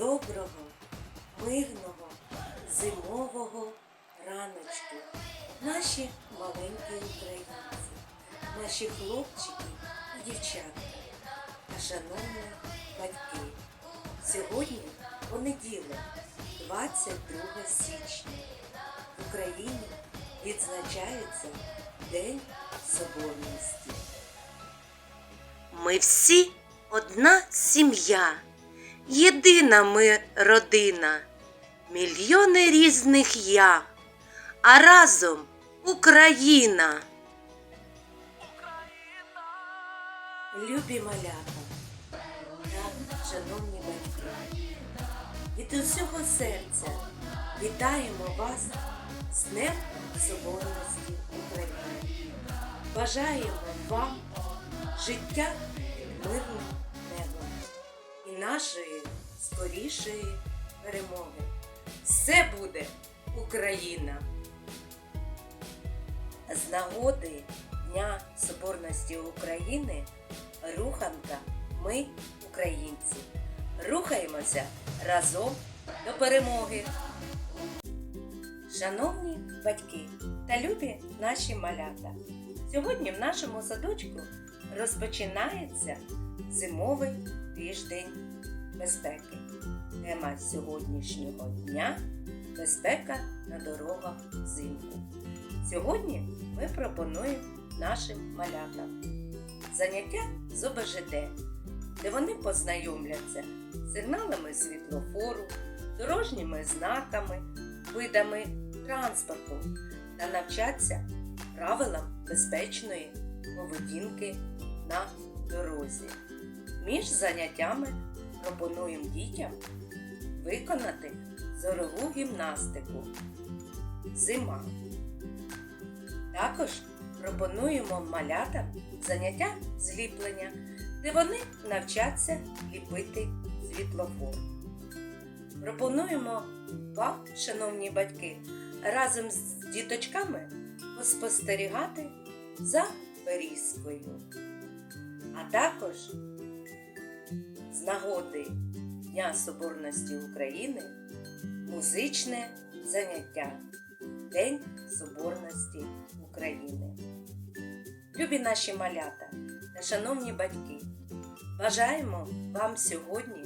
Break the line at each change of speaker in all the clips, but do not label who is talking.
доброго, мирного, зимового раночку. Наші маленькі українці, наші хлопчики і дівчатка, та шановні батьки. Сьогодні понеділок, 22 січня. В Україні відзначається День Соборності. Ми всі одна сім'я, єдина ми родина, мільйони різних я, а разом Україна. Любі малята та шановні батьки, від усього серця вітаємо вас з Днем Соборності України. Бажаємо вам життя і нашої скорішої перемоги. Все буде Україна! З нагоди Дня Соборності України руханка Ми українці. Рухаємося разом до перемоги. Шановні батьки та любі наші малята, сьогодні в нашому садочку розпочинається зимовий тиждень безпеки. Тема сьогоднішнього дня безпека на дорогах взимку. Сьогодні ми пропонуємо нашим малятам заняття з ОБЖД, де вони познайомляться з сигналами світлофору, дорожніми знаками, видами транспорту та навчаться правилам безпечної поведінки на дорозі. Між заняттями пропонуємо дітям виконати зорову гімнастику. Зима. Також пропонуємо малятам заняття зліплення, де вони навчаться ліпити світлофор. Пропонуємо вам, шановні батьки, разом з діточками поспостерігати за берізкою. А також з нагоди Дня Соборності України музичне заняття День Соборності України. Любі наші малята та шановні батьки, бажаємо вам сьогодні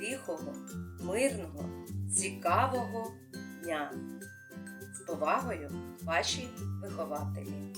тихого, мирного, цікавого дня. З повагою ваші вихователі.